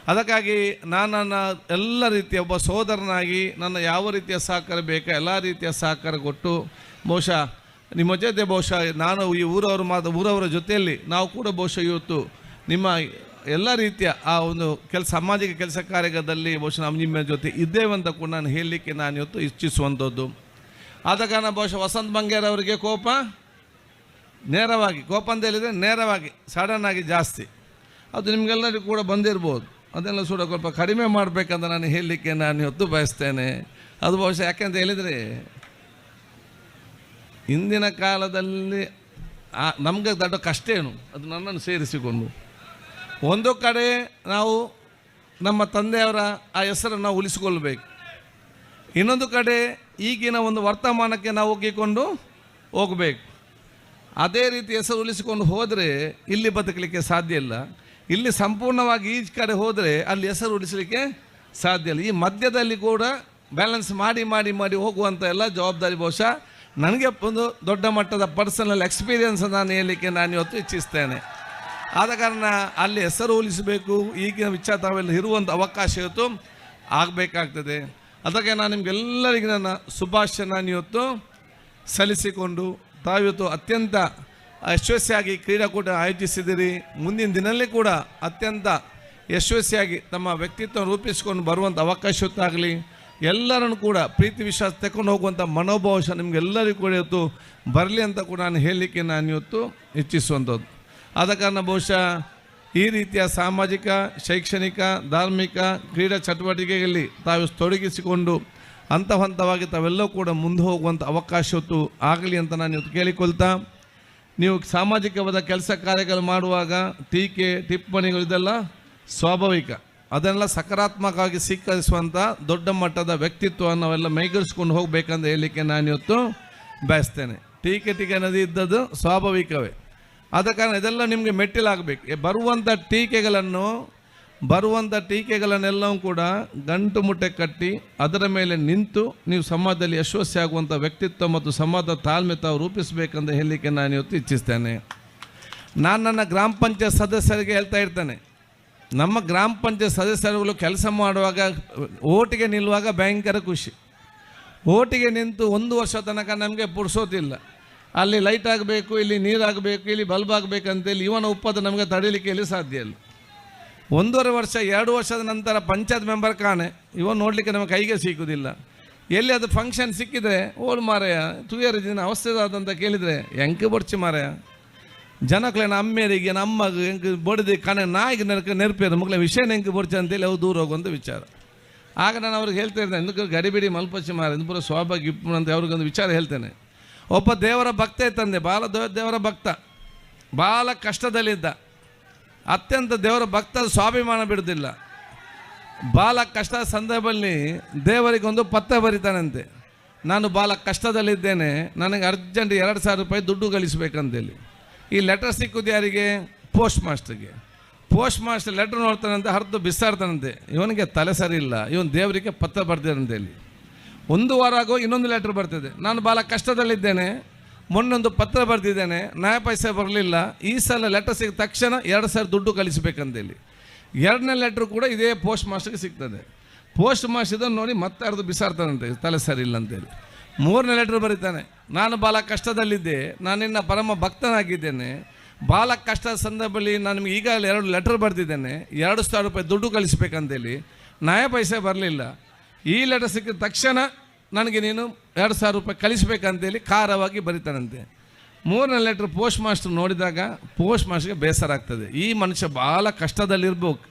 ಅದಕ್ಕಾಗಿ ನಾನು ನನ್ನ ಎಲ್ಲ ರೀತಿಯ ಒಬ್ಬ ಸಹೋದರನಾಗಿ ನನ್ನ ಯಾವ ರೀತಿಯ ಸಹಕಾರ ಬೇಕೋ ಎಲ್ಲ ರೀತಿಯ ಸಹಕಾರ ಕೊಟ್ಟು, ಬಹುಶಃ ನಿಮ್ಮ ಜೊತೆ ಬಹುಶಃ ನಾನು ಈ ಊರವರು ಮಾತ್ರ ಊರವರ ಜೊತೆಯಲ್ಲಿ ನಾವು ಕೂಡ ಬಹುಶಃ ಇವತ್ತು ನಿಮ್ಮ ಎಲ್ಲ ರೀತಿಯ ಆ ಒಂದು ಕೆಲಸ ಸಾಮಾಜಿಕ ಕೆಲಸ ಕಾರ್ಯದಲ್ಲಿ ಬಹುಶಃ ನಮ್ಮ ನಿಮ್ಮ ಜೊತೆ ಇದ್ದೇವೆ ಅಂತ ಕೂಡ ನಾನು ಹೇಳಲಿಕ್ಕೆ ನಾನು ಇವತ್ತು ಇಚ್ಛಿಸುವಂಥದ್ದು. ಆದ ಕಾರಣ ಬಹುಶಃ ವಸಂತ ಬಂಗೇರ್ ಅವರಿಗೆ ಕೋಪ, ನೇರವಾಗಿ, ಕೋಪ ಅಂತ ಹೇಳಿದರೆ ನೇರವಾಗಿ ಸಡನ್ನಾಗಿ ಜಾಸ್ತಿ. ಅದು ನಿಮಗೆಲ್ಲರಿಗೂ ಕೂಡ ಬಂದಿರ್ಬೋದು. ಅದೆಲ್ಲ ಸುಡ ಸ್ವಲ್ಪ ಕಡಿಮೆ ಮಾಡಬೇಕಂತ ನಾನು ಹೇಳಲಿಕ್ಕೆ ನಾನು ಹೊತ್ತು ಬಯಸ್ತೇನೆ. ಅದು ಬಹುಶಃ ಯಾಕೆಂತ ಹೇಳಿದರೆ, ಇಂದಿನ ಕಾಲದಲ್ಲಿ ನಮಗೆ ದೊಡ್ಡ ಕಷ್ಟ ಏನು? ಅದು ನನ್ನನ್ನು ಸೇರಿಸಿಕೊಂಡು. ಒಂದು ಕಡೆ ನಾವು ನಮ್ಮ ತಂದೆಯವರ ಆ ಹೆಸರನ್ನು ನಾವು ಉಳಿಸಿಕೊಳ್ಬೇಕು. ಇನ್ನೊಂದು ಕಡೆ ಈಗಿನ ಒಂದು ವರ್ತಮಾನಕ್ಕೆ ನಾವು ಒಗ್ಗಿಕೊಂಡು ಹೋಗಬೇಕು. ಅದೇ ರೀತಿ ಹೆಸರು ಉಳಿಸಿಕೊಂಡು ಹೋದರೆ ಇಲ್ಲಿ ಬದುಕಲಿಕ್ಕೆ ಸಾಧ್ಯ ಇಲ್ಲ. ಇಲ್ಲಿ ಸಂಪೂರ್ಣವಾಗಿ ಈ ಕಡೆ ಹೋದರೆ ಅಲ್ಲಿ ಹೆಸರು ಉಳಿಸಲಿಕ್ಕೆ ಸಾಧ್ಯ ಇಲ್ಲ. ಈ ಮಧ್ಯದಲ್ಲಿ ಕೂಡ ಬ್ಯಾಲೆನ್ಸ್ ಮಾಡಿ ಮಾಡಿ ಮಾಡಿ ಹೋಗುವಂಥ ಎಲ್ಲ ಜವಾಬ್ದಾರಿ ಬಹುಶಃ ನನಗೆ ಒಂದು ದೊಡ್ಡ ಮಟ್ಟದ ಪರ್ಸನಲ್ ಎಕ್ಸ್ಪೀರಿಯೆನ್ಸ್ ನಾನು ಹೇಳಲಿಕ್ಕೆ ನಾನು ಇವತ್ತು ಇಚ್ಛಿಸ್ತೇನೆ. ಆದ ಕಾರಣ ಅಲ್ಲಿ ಹೆಸರು ಉಳಿಸಬೇಕು, ಈಗಿನ ವಿಚಾರ ತಾವೆಲ್ಲ ಇರುವಂಥ ಅವಕಾಶ ಇವತ್ತು ಆಗಬೇಕಾಗ್ತದೆ. ಅದಕ್ಕೆ ನಾನು ನಿಮಗೆಲ್ಲರಿಗೂ ನನ್ನ ಶುಭಾಶಯ ನಾನು ಇವತ್ತು ಸಲ್ಲಿಸಿಕೊಂಡು ತಾವಿವತ್ತು ಅತ್ಯಂತ ಯಶಸ್ವಿಯಾಗಿ ಕ್ರೀಡಾಕೂಟ ಆಯೋಜಿಸಿದಿರಿ ಮುಂದಿನ ದಿನದಲ್ಲಿ ಕೂಡ ಅತ್ಯಂತ ಯಶಸ್ವಿಯಾಗಿ ತಮ್ಮ ವ್ಯಕ್ತಿತ್ವ ರೂಪಿಸಿಕೊಂಡು ಬರುವಂಥ ಅವಕಾಶ ಆಗಲಿ ಎಲ್ಲರನ್ನು ಕೂಡ ಪ್ರೀತಿ ವಿಶ್ವಾಸ ತಗೊಂಡು ಹೋಗುವಂಥ ಮನೋಭಾವಶ ನಿಮಗೆಲ್ಲರಿಗೂ ಕೂಡ ಇವತ್ತು ಬರಲಿ ಅಂತ ಕೂಡ ನಾನು ಹೇಳಲಿಕ್ಕೆ ನಾನು ಇವತ್ತು ಇಚ್ಛಿಸುವಂಥದ್ದು ಆದ ಕಾರಣ ಬಹುಶಃ ಈ ರೀತಿಯ ಸಾಮಾಜಿಕ, ಶೈಕ್ಷಣಿಕ, ಧಾರ್ಮಿಕ ಕ್ರೀಡಾ ಚಟುವಟಿಕೆಯಲ್ಲಿ ತಾವು ತೊಡಗಿಸಿಕೊಂಡು ಹಂತ ಹಂತವಾಗಿ ತಾವೆಲ್ಲವೂ ಕೂಡ ಮುಂದೆ ಹೋಗುವಂಥ ಅವಕಾಶ ಹೊತ್ತು ಆಗಲಿ ಅಂತ ನಾನು ಇವತ್ತು ಕೇಳಿಕೊಳ್ತಾ ನೀವು ಸಾಮಾಜಿಕವಾದ ಕೆಲಸ ಕಾರ್ಯಗಳು ಮಾಡುವಾಗ ಟೀಕೆ, ಟಿಪ್ಪಣಿಗಳು ಇದೆಲ್ಲ ಸ್ವಾಭಾವಿಕ. ಅದನ್ನೆಲ್ಲ ಸಕಾರಾತ್ಮಕವಾಗಿ ಸ್ವೀಕರಿಸುವಂಥ ದೊಡ್ಡ ಮಟ್ಟದ ವ್ಯಕ್ತಿತ್ವ ನಾವೆಲ್ಲ ಮೈಗೂಡಿಸ್ಕೊಂಡು ಹೋಗಬೇಕಂತ ಹೇಳಲಿಕ್ಕೆ ನಾನು ಇವತ್ತು ಬಯಸ್ತೇನೆ. ಟೀಕೆ ಟೀಕೆ ಅನ್ನೋದು ಇದ್ದದ್ದು ಸ್ವಾಭಾವಿಕವೇ. ಆದ ಕಾರಣ ಇದೆಲ್ಲ ನಿಮಗೆ ಮೆಟ್ಟಿಲಾಗಬೇಕು. ಬರುವಂಥ ಟೀಕೆಗಳನ್ನು ಬರುವಂಥ ಟೀಕೆಗಳನ್ನೆಲ್ಲವೂ ಕೂಡ ಗಂಟು ಮುಟ್ಟೆ ಕಟ್ಟಿ ಅದರ ಮೇಲೆ ನಿಂತು ನೀವು ಸಮಾಜದಲ್ಲಿ ಯಶಸ್ವಿ ಆಗುವಂಥ ವ್ಯಕ್ತಿತ್ವ ಮತ್ತು ಸಮಾಜದ ತಾಳ್ಮೆ ತಾವು ರೂಪಿಸಬೇಕಂತ ಹೇಳಲಿಕ್ಕೆ ನಾನು ಇವತ್ತು ಇಚ್ಛಿಸ್ತೇನೆ. ನಾನು ನನ್ನ ಗ್ರಾಮ ಪಂಚಾಯತ್ ಸದಸ್ಯರಿಗೆ ಹೇಳ್ತಾ ಇರ್ತೇನೆ. ನಮ್ಮ ಗ್ರಾಮ ಪಂಚಾಯತ್ ಸದಸ್ಯರುಗಳು ಕೆಲಸ ಮಾಡುವಾಗ ಓಟಿಗೆ ನಿಲ್ಲುವಾಗ ಭಯಂಕರ ಖುಷಿ. ಓಟಿಗೆ ನಿಂತು ಒಂದು ವರ್ಷ ತನಕ ನಮಗೆ ಪುಡ್ಸೋದಿಲ್ಲ ಅಲ್ಲಿ ಲೈಟ್ ಆಗಬೇಕು, ಇಲ್ಲಿ ನೀರಾಗಬೇಕು ಇಲ್ಲಿ ಬಲ್ಬ್ ಆಗಬೇಕಂತೇಳಿ ಇವನ ಉಪ್ಪದ ನಮಗೆ ತಡೀಲಿಕ್ಕೆ ಇಲ್ಲಿ ಸಾಧ್ಯ ಇಲ್ಲ. ಒಂದೂವರೆ ವರ್ಷ, ಎರಡು ವರ್ಷದ ನಂತರ ಪಂಚಾಯತ್ ಮೆಂಬರ್ ಕಾಣೆ. ಇವ ನೋಡಲಿಕ್ಕೆ ನಮ್ಮ ಕೈಗೆ ಸಿಕ್ಕುವುದಿಲ್ಲ ಎಲ್ಲಿ ಅದು ಫಂಕ್ಷನ್ ಸಿಕ್ಕಿದ್ರೆ ಓಲ್ ಮಾರಯ ತುಯರ್ ದಿನ ಅವಸ್ಥೆದಾದಂತ ಕೇಳಿದರೆ, ಎಂಕೆ ಬಡ್ಚಿ ಮಾರಯ? ಜನಕ್ಕಳೆ ಅಮ್ಮೇರಿಗೆ ನಮ್ಮಗ ಹೆಂಗೆ ಬಡಿದು ಕಣ, ನಾಯಿಗ ನೆನಕ ನೆನಪಿರೋದು ಮಕ್ಕಳ ವಿಷಯನ ಹೆಂಗೆ ಬೊಡ್ಚಿ ಅಂತೇಳಿ ಅವ್ರು ದೂರ ಹೋಗುವಂಥ ವಿಚಾರ. ಆಗ ನಾನು ಅವ್ರಿಗೆ ಹೇಳ್ತಾ ಇರ್ತೇನೆ ಇದಕ್ಕೆ ಗರಿಬಿಡಿ ಮಲ್ಪಚ್ಚಿ ಮಾರ ಇದು ಪೂರ ಸೌಭಾಗ್ಯ ಅಂತ ಅವ್ರಿಗೊಂದು ವಿಚಾರ ಹೇಳ್ತೇನೆ. ಒಬ್ಬ ದೇವರ ಭಕ್ತ ಇತ್ತಂದೆ ಬಾಲ, ದೇವರ ಭಕ್ತ ಭಾಳ ಕಷ್ಟದಲ್ಲಿದ್ದ. ಅತ್ಯಂತ ದೇವರ ಭಕ್ತ ಸ್ವಾಭಿಮಾನ ಬಿಡುದಿಲ್ಲ. ಬಾಲ ಕಷ್ಟದ ಸಂದರ್ಭದಲ್ಲಿ ದೇವರಿಗೆ ಒಂದು ಪತ್ರ ಬರಿತಾನಂತೆ. ನಾನು ಬಾಲ ಕಷ್ಟದಲ್ಲಿದ್ದೇನೆ, ನನಗೆ ಅರ್ಜೆಂಟ್ ಎರಡು ಸಾವಿರ ರೂಪಾಯಿ ದುಡ್ಡು ಗಳಿಸ್ಬೇಕಂತೇಳಿ. ಈ ಲೆಟರ್ ಸಿಕ್ಕುದು ಯಾರಿಗೆ? ಪೋಸ್ಟ್ ಮಾಸ್ಟರ್ಗೆ ಪೋಸ್ಟ್ ಮಾಸ್ಟರ್ ಲೆಟರ್ ನೋಡ್ತಾನಂತೆ, ಹರಿದು ಬಿಸಾಡ್ತಾನಂತೆ. ಇವನಿಗೆ ತಲೆ ಸರಿ ಇಲ್ಲ, ಇವನು ದೇವರಿಗೆ ಪತ್ರ ಅಂತೇಳಿ. ಒಂದು ವಾರ ಆಗೋ ಇನ್ನೊಂದು ಲೆಟರ್ ಬರ್ತದೆ. ನಾನು ಭಾಳ ಕಷ್ಟದಲ್ಲಿದ್ದೇನೆ ಮೊನ್ನೊಂದು ಪತ್ರ ಬರೆದಿದ್ದೇನೆ ನ್ಯಾಯ ಪೈಸೆ ಬರಲಿಲ್ಲ, ಈ ಸಲ ಲೆಟರ್ ಸಿಕ್ಕ ತಕ್ಷಣ ಎರಡು ಸಾವಿರ ದುಡ್ಡು ಕಳಿಸ್ಬೇಕಂತೇಳಿ. ಎರಡನೇ ಲೆಟ್ರ್ ಕೂಡ ಇದೇ ಪೋಸ್ಟ್ ಮಾಸ್ಟರ್ಗೆ ಸಿಗ್ತದೆ. ಪೋಸ್ಟ್ ಮಾಸ್ಟರ್ ಇದನ್ನು ನೋಡಿ ಮತ್ತೆ ಅರ್ದು ಬಿಸಾಡ್ತಾನಂತೆ ತಲೆ ಸರಿ ಇಲ್ಲ ಅಂತೇಳಿ. ಮೂರನೇ ಲೆಟ್ರ್ ಬರೀತಾನೆ, ನಾನು ಭಾಳ ಕಷ್ಟದಲ್ಲಿದ್ದೆ, ನಾನು ನಿನ್ನ ಪರಮ ಭಕ್ತನಾಗಿದ್ದೇನೆ ಭಾಳ ಕಷ್ಟದ ಸಂದರ್ಭದಲ್ಲಿ ನಾನು ನಿಮಗೆ ಈಗಾಗಲೇ ಎರಡು ಲೆಟರ್ ಬರೆದಿದ್ದೇನೆ, ಎರಡು ಸಾವಿರ ರೂಪಾಯಿ ದುಡ್ಡು ಕಳಿಸ್ಬೇಕಂತೇಳಿ. ನ್ಯಾಯ ಪೈಸೆ ಬರಲಿಲ್ಲ. ಈ ಲೆಟರ್ ಸಿಕ್ಕಿದ ತಕ್ಷಣ ನನಗೆ ನೀನು ಎರಡು ಸಾವಿರ ರೂಪಾಯಿ ಕಳಿಸ್ಬೇಕಂತೇಳಿ ಖಾರವಾಗಿ ಬರೀತಾನಂತೆ. ಮೂರನೇ ಲೆಟ್ರ್ ಪೋಸ್ಟ್ ಮಾಸ್ಟರ್ ನೋಡಿದಾಗ ಪೋಸ್ಟ್ ಮಾಸ್ಟರ್ಗೆ ಬೇಸರ ಆಗ್ತದೆ. ಈ ಮನುಷ್ಯ ಭಾಳ ಕಷ್ಟದಲ್ಲಿರ್ಬೇಕು.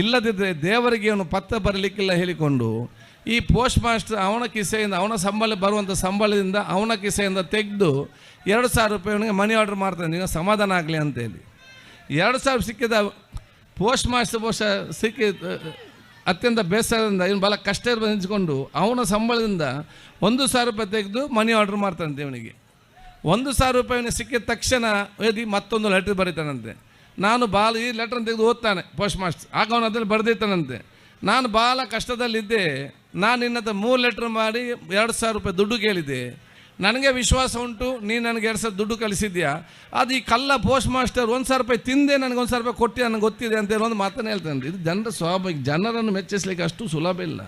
ಇಲ್ಲದಿದ್ದರೆ ದೇವರಿಗೆ ಅವನು ಪತ್ರ ಬರಲಿಕ್ಕಿಲ್ಲ ಹೇಳಿಕೊಂಡು ಈ ಪೋಸ್ಟ್ ಮಾಸ್ಟರ್ ಅವನ ಕಿಸೆಯಿಂದ ಅವನ ಸಂಬಳ ಬರುವಂಥ ಸಂಬಳದಿಂದ ಅವನ ಕಿಸೆಯಿಂದ ತೆಗೆದು ಎರಡು ಸಾವಿರ ರೂಪಾಯಿ ಅವನಿಗೆ ಮನಿ ಆರ್ಡರ್ ಮಾಡ್ತಾನೆ. ನೀವು ಸಮಾಧಾನ ಆಗಲಿ ಅಂತೇಳಿ. ಎರಡು ಸಾವಿರ ಸಿಕ್ಕಿದ ಪೋಸ್ಟ್ ಮಾಸ್ಟರ್ ಬಹುಶಃ ಸಿಕ್ಕಿ ಅತ್ಯಂತ ಬೇಸರದಿಂದ, ಇವನು ಭಾಳ ಕಷ್ಟ ನಿಂತ್ಕೊಂಡು ಅವನ ಸಂಬಳದಿಂದ ಒಂದು ಸಾವಿರ ರೂಪಾಯಿ ತೆಗೆದು ಮನಿ ಆರ್ಡ್ರ್ ಮಾಡ್ತಾನಂತೆ ಇವನಿಗೆ. ಒಂದು ಸಾವಿರ ರೂಪಾಯಿ ಅವನಿಗೆ ಸಿಕ್ಕಿದ ತಕ್ಷಣ ಓದಿ ಮತ್ತೊಂದು ಲೆಟ್ರ್ ಬರೀತಾನಂತೆ. ನಾನು ಬಾಲ ಈ ಲೆಟ್ರನ್ನು ತೆಗೆದು ಓದ್ತಾನೆ ಪೋಸ್ಟ್ ಮಾಸ್ಟರ್ ಆಗ ಅವನು ಅದರಲ್ಲಿ ಬರೆದಿರ್ತಾನಂತೆ. ನಾನು ಭಾಳ ಕಷ್ಟದಲ್ಲಿದ್ದೆ, ನಾನು ನಿನ್ನ ಮೂರು ಲೆಟ್ರ್ ಮಾಡಿ ಎರಡು ಸಾವಿರ ರೂಪಾಯಿ ದುಡ್ಡು ಕೇಳಿದ್ದೆ. ನನಗೆ ವಿಶ್ವಾಸ ಉಂಟು, ನೀನು ನನಗೆ ಎರಡು ಸಾವಿರ ದುಡ್ಡು ಕಳಿಸಿದ್ಯಾ? ಅದು ಈ ಕಲ್ಲ ಪೋಸ್ಟ್ ಮಾಸ್ಟರ್ ಒಂದು ಸಾವಿರ ರೂಪಾಯಿ ತಿಂದೆ, ನನಗೆ ಒಂದು ಸಾವಿರ ರೂಪಾಯಿ ಕೊಟ್ಟು ನನಗೆ ಗೊತ್ತಿದೆ ಅಂತ ಒಂದು ಮಾತನ್ನು ಹೇಳ್ತಾನೆ. ಇದು ಜನರ ಸ್ವಾಭಾವಿಕ ಜನರನ್ನು ಮೆಚ್ಚಿಸ್ಲಿಕ್ಕೆ ಅಷ್ಟು ಸುಲಭ ಇಲ್ಲ.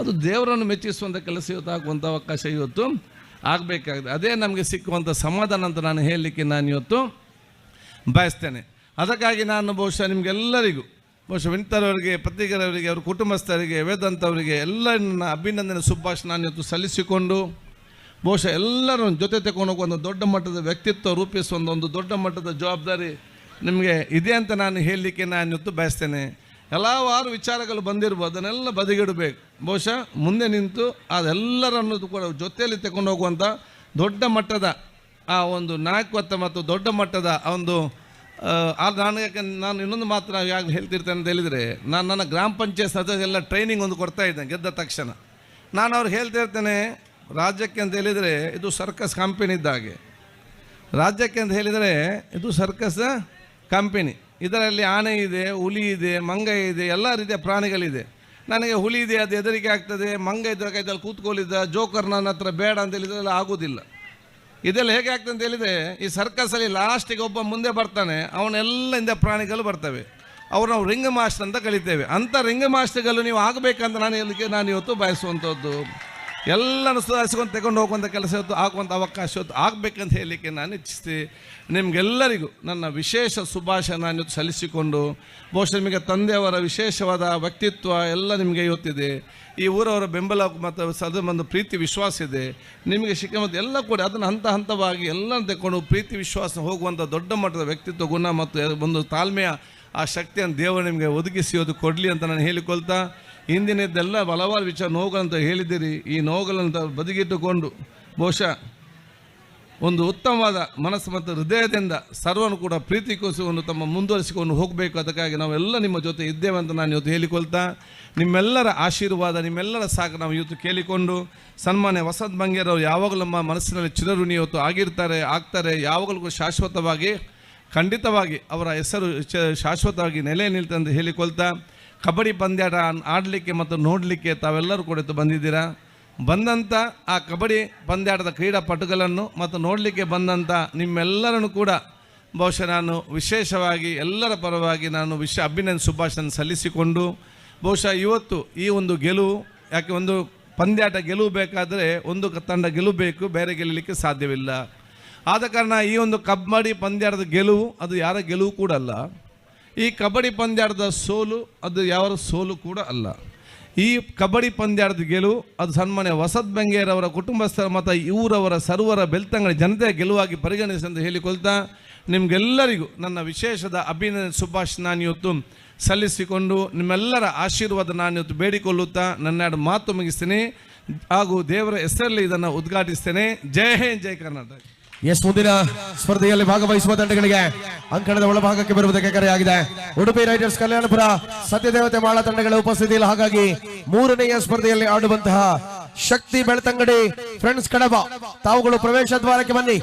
ಅದು ದೇವರನ್ನು ಮೆಚ್ಚಿಸುವಂಥ ಕೆಲಸ ಇವತ್ತು ಅವಕಾಶ ಇವತ್ತು ಆಗಬೇಕಾಗಿದೆ. ಅದೇ ನಮಗೆ ಸಿಕ್ಕುವಂಥ ಸಮಾಧಾನ ಅಂತ ನಾನು ಹೇಳಲಿಕ್ಕೆ ನಾನು ಇವತ್ತು ಬಯಸ್ತೇನೆ. ಅದಕ್ಕಾಗಿ ನಾನು ಬಹುಶಃ ನಿಮಗೆಲ್ಲರಿಗೂ, ಬಹುಶಃ ವಿಂತರವರಿಗೆ ಪತ್ರಿಕರವರಿಗೆ ಅವ್ರ ಕುಟುಂಬಸ್ಥರಿಗೆ, ವೇದಂತವರಿಗೆ ಎಲ್ಲ ನನ್ನ ಅಭಿನಂದನೆ ಸುಭಾಷ್ ನಾನು ಇವತ್ತು ಸಲ್ಲಿಸಿಕೊಂಡು ಬಹುಶಃ ಎಲ್ಲರೂ ಜೊತೆ ತಗೊಂಡು ಹೋಗುವ ಒಂದು ದೊಡ್ಡ ಮಟ್ಟದ ವ್ಯಕ್ತಿತ್ವ ರೂಪಿಸುವ ಒಂದು ದೊಡ್ಡ ಮಟ್ಟದ ಜವಾಬ್ದಾರಿ ನಿಮಗೆ ಇದೆ ಅಂತ ನಾನು ಹೇಳಲಿಕ್ಕೆ ನಾನು ಇವತ್ತು ಬಯಸ್ತೇನೆ. ಹಲವಾರು ವಿಚಾರಗಳು ಬಂದಿರ್ಬೋದು ಅದನ್ನೆಲ್ಲ ಬದಿಗಿಡಬೇಕು. ಬಹುಶಃ ಮುಂದೆ ನಿಂತು ಅದೆಲ್ಲರನ್ನು ಕೂಡ ಜೊತೆಯಲ್ಲಿ ತಗೊಂಡು ಹೋಗುವಂಥ ದೊಡ್ಡ ಮಟ್ಟದ ಆ ಒಂದು ನಾಯಕತ್ವ ಮತ್ತು ದೊಡ್ಡ ಮಟ್ಟದ ಆ ಒಂದು ಆ, ನಾನು ಯಾಕೆ ನಾನು ಇನ್ನೊಂದು ಮಾತ್ರ ಯಾಕೆ ಹೇಳ್ತಿರ್ತೇನೆ ಅಂತ ಹೇಳಿದರೆ ನಾನು ನನ್ನ ಗ್ರಾಮ ಪಂಚಾಯತ್ ಸದಸ್ಯ ಎಲ್ಲ ಟ್ರೈನಿಂಗ್ ಒಂದು ಕೊಡ್ತಾ ಇದ್ದೆ ಗೆದ್ದ ತಕ್ಷಣ. ನಾನು ಅವ್ರು ಹೇಳ್ತಾ ಇರ್ತೇನೆ ರಾಜ್ಯಕ್ಕೆ ಅಂತ ಹೇಳಿದರೆ ಇದು ಸರ್ಕಸ್ ಕಂಪನಿ ಇದ್ದ ಹಾಗೆ. ರಾಜ್ಯಕ್ಕೆ ಅಂತ ಹೇಳಿದರೆ ಇದು ಸರ್ಕಸ್ ಕಂಪನಿ. ಇದರಲ್ಲಿ ಆನೆ ಇದೆ, ಹುಲಿ ಇದೆ, ಮಂಗ ಇದೆ, ಎಲ್ಲ ರೀತಿಯ ಪ್ರಾಣಿಗಳಿದೆ. ನನಗೆ ಹುಲಿ ಇದೆ, ಅದು ಹೆದರಿಕೆ ಆಗ್ತದೆ, ಮಂಗ ಇದ್ರೆ ಕೈದಲ್ಲಿ ಕೂತ್ಕೊಳ್ಳಿದ್ದ, ಜೋಕರ್ ನನ್ನ ಹತ್ರ ಬೇಡ ಅಂತ ಹೇಳಿದ್ರೆ ಆಗೋದಿಲ್ಲ. ಇದೆಲ್ಲ ಹೇಗೆ ಆಗ್ತದೆ ಅಂತ ಹೇಳಿದರೆ, ಈ ಸರ್ಕಸಲ್ಲಿ ಲಾಸ್ಟಿಗೆ ಒಬ್ಬ ಮುಂದೆ ಬರ್ತಾನೆ, ಅವನೆಲ್ಲ ಇಂದ ಪ್ರಾಣಿಗಳು ಬರ್ತವೆ. ಅವ್ರು ನಾವು ರಿಂಗ್ ಮಾಸ್ಟರ್ ಅಂತ ಕಲಿತೇವೆ ಅಂಥ ರಿಂಗ್ ಮಾಸ್ಟರ್ಗಳು ನೀವು ಆಗಬೇಕಂತ ನಾನು ಹೇಳಿಕೆ ನಾನು ಇವತ್ತು ಬಯಸುವಂಥದ್ದು. ಎಲ್ಲನೂ ಸುಧಾರಿಸ್ಕೊಂಡು ತಗೊಂಡು ಹೋಗುವಂಥ ಕೆಲಸ ಇವತ್ತು ಆಗುವಂಥ ಅವಕಾಶ ಇವತ್ತು ಆಗಬೇಕಂತ ಹೇಳಲಿಕ್ಕೆ ನಾನು ಇಚ್ಛಿಸ್ತೀನಿ. ನಿಮಗೆಲ್ಲರಿಗೂ ನನ್ನ ವಿಶೇಷ ಶುಭಾಶಯ ನಾನು ಇವತ್ತು ಸಲ್ಲಿಸಿಕೊಂಡು, ಬಹುಶಃ ನಿಮಗೆ ತಂದೆಯವರ ವಿಶೇಷವಾದ ವ್ಯಕ್ತಿತ್ವ ಎಲ್ಲ ನಿಮಗೆ ಇವತ್ತಿದೆ. ಈ ಊರವರ ಬೆಂಬಲ ಮತ್ತು ಸದ ಒಂದು ಪ್ರೀತಿ ವಿಶ್ವಾಸ ಇದೆ. ನಿಮಗೆ ಮತ್ತು ಎಲ್ಲ ಕೂಡ ಅದನ್ನು ಹಂತ ಹಂತವಾಗಿ ಎಲ್ಲ ತಗೊಂಡು ಪ್ರೀತಿ ವಿಶ್ವಾಸ ಹೋಗುವಂಥ ದೊಡ್ಡ ಮಟ್ಟದ ವ್ಯಕ್ತಿತ್ವ, ಗುಣ ಮತ್ತು ಒಂದು ತಾಳ್ಮೆಯ ಆ ಶಕ್ತಿಯನ್ನು ದೇವರು ನಿಮಗೆ ಒದಗಿಸಿ ಅದು ಕೊಡಲಿ ಅಂತ ನಾನು ಹೇಳಿಕೊಳ್ತಾ ಹಿಂದಿನದ್ದೆಲ್ಲ ಬಲವಾದ ವಿಚಾರ, ನೋವುಗಳಂತ ಹೇಳಿದ್ದೀರಿ. ಈ ನೋವುಗಳಂತ ಬದಿಗಿಟ್ಟುಕೊಂಡು ಬಹುಶಃ ಒಂದು ಉತ್ತಮವಾದ ಮನಸ್ಸು ಮತ್ತು ಹೃದಯದಿಂದ ಸರ್ವನು ಕೂಡ ಪ್ರೀತಿ ಪ್ರೀತಿಕೋಸವನ್ನು ತಮ್ಮ ಮುಂದುವರಿಸಿಕೊಂಡು ಹೋಗಬೇಕು. ಅದಕ್ಕಾಗಿ ನಾವೆಲ್ಲ ನಿಮ್ಮ ಜೊತೆ ಇದ್ದೇವೆ ಅಂತ ನಾನು ಇವತ್ತು ಹೇಳಿಕೊಳ್ತಾ. ನಿಮ್ಮೆಲ್ಲರ ಆಶೀರ್ವಾದ, ನಿಮ್ಮೆಲ್ಲರ ಸಾಕು ನಾವು ಇವತ್ತು ಕೇಳಿಕೊಂಡು. ಸನ್ಮಾನ್ಯ ವಸಂತ ಬಂಗೇರವರು ಯಾವಾಗಲೂ ನಮ್ಮ ಮನಸ್ಸಿನಲ್ಲಿ ಚಿರಋಣಿ ಇವತ್ತು ಆಗಿರ್ತಾರೆ, ಆಗ್ತಾರೆ. ಯಾವಾಗಲೂ ಶಾಶ್ವತವಾಗಿ, ಖಂಡಿತವಾಗಿ ಅವರ ಹೆಸರು ಶಾಶ್ವತವಾಗಿ ನೆಲೆ ನಿಲ್ತಂದು ಹೇಳಿಕೊಳ್ತಾ. ಕಬಡ್ಡಿ ಪಂದ್ಯಾಟ ಆಡಲಿಕ್ಕೆ ಮತ್ತು ನೋಡಲಿಕ್ಕೆ ತಾವೆಲ್ಲರೂ ಇವತ್ತು ಬಂದಿದ್ದೀರಾ? ಬಂದಂಥ ಆ ಕಬಡ್ಡಿ ಪಂದ್ಯಾಟದ ಕ್ರೀಡಾಪಟುಗಳನ್ನು ಮತ್ತು ನೋಡಲಿಕ್ಕೆ ಬಂದಂಥ ನಿಮ್ಮೆಲ್ಲರನ್ನು ಕೂಡ ಬಹುಶಃ ನಾನು ವಿಶೇಷವಾಗಿ ಎಲ್ಲರ ಪರವಾಗಿ ನಾನು ವಿಶ್ ಅಭಿನಂದ ಸುಭಾಷನ್ ಸಲ್ಲಿಸಿಕೊಂಡು ಬಹುಶಃ ಇವತ್ತು ಈ ಒಂದು ಗೆಲುವು, ಯಾಕೆ ಒಂದು ಪಂದ್ಯಾಟ ಗೆಲುವು ಬೇಕಾದರೆ ಒಂದು ತಂಡ ಗೆಲುವು ಬೇರೆ ಗೆಲ್ಲಲಿಕ್ಕೆ ಸಾಧ್ಯವಿಲ್ಲ. ಆದ ಕಾರಣ ಈ ಒಂದು ಕಬಡ್ಡಿ ಪಂದ್ಯಾಟದ ಗೆಲುವು, ಅದು ಯಾರ ಗೆಲುವು ಕೂಡ ಅಲ್ಲ. ಈ ಕಬಡ್ಡಿ ಪಂದ್ಯಾಟದ ಸೋಲು, ಅದು ಯಾವ ಸೋಲು ಕೂಡ ಅಲ್ಲ. ಈ ಕಬಡ್ಡಿ ಪಂದ್ಯಾಟದ ಗೆಲುವು ಅದು ಸನ್ಮಾನ್ಯ ವಸತ್ ಬೆಂಗೇರವರ ಕುಟುಂಬಸ್ಥರ ಮತ್ತು ಇವರವರ ಸರ್ವರ ಬೆಳ್ತಂಗಡಿ ಜನತೆಯ ಗೆಲುವಾಗಿ ಪರಿಗಣಿಸಿ ಅಂತ ಹೇಳಿಕೊಳ್ತಾ ನಿಮಗೆಲ್ಲರಿಗೂ ನನ್ನ ವಿಶೇಷದ ಅಭಿನಂದನೆ, ಸುಭಾಷ್ ನಾನಿವತ್ತು ಸಲ್ಲಿಸಿಕೊಂಡು ನಿಮ್ಮೆಲ್ಲರ ಆಶೀರ್ವಾದ ನಾನಿವತ್ತು ಬೇಡಿಕೊಳ್ಳುತ್ತಾ ನನ್ನೆರಡು ಮಾತು ಮುಗಿಸ್ತೇನೆ. ಹಾಗೂ ದೇವರ ಹೆಸರಲ್ಲಿ ಇದನ್ನು ಉದ್ಘಾಟಿಸ್ತೇನೆ. ಜೈ ಹಿಂದ್, ಜೈ ಕರ್ನಾಟಕ. ಎಸ್ ಮುಂದಿನ ಸ್ಪರ್ಧೆಯಲ್ಲಿ ಭಾಗವಹಿಸುವ ತಂಡಗಳಿಗೆ ಅಂಕಣದ ಒಳಭಾಗಕ್ಕೆ ಬರುವುದಕ್ಕೆ ಕರೆಯಾಗಿದೆ. ಉಡುಪಿ ರೈಡರ್ಸ್ ಕಲ್ಯಾಣಪುರ ಸತ್ಯದೇವತೆ ಮಾಳ ತಂಡಗಳ ಉಪಸ್ಥಿತಿಯಲ್ಲಿ. ಹಾಗಾಗಿ ಮೂರನೆಯ ಸ್ಪರ್ಧೆಯಲ್ಲಿ ಆಡುವಂತಹ ಶಕ್ತಿ ಬೆಳ್ತಂಗಡಿ ಫ್ರೆಂಡ್ಸ್ ಕಡಬ ತಾವುಗಳು ಪ್ರವೇಶ ದ್ವಾರಕ್ಕೆ ಬನ್ನಿ.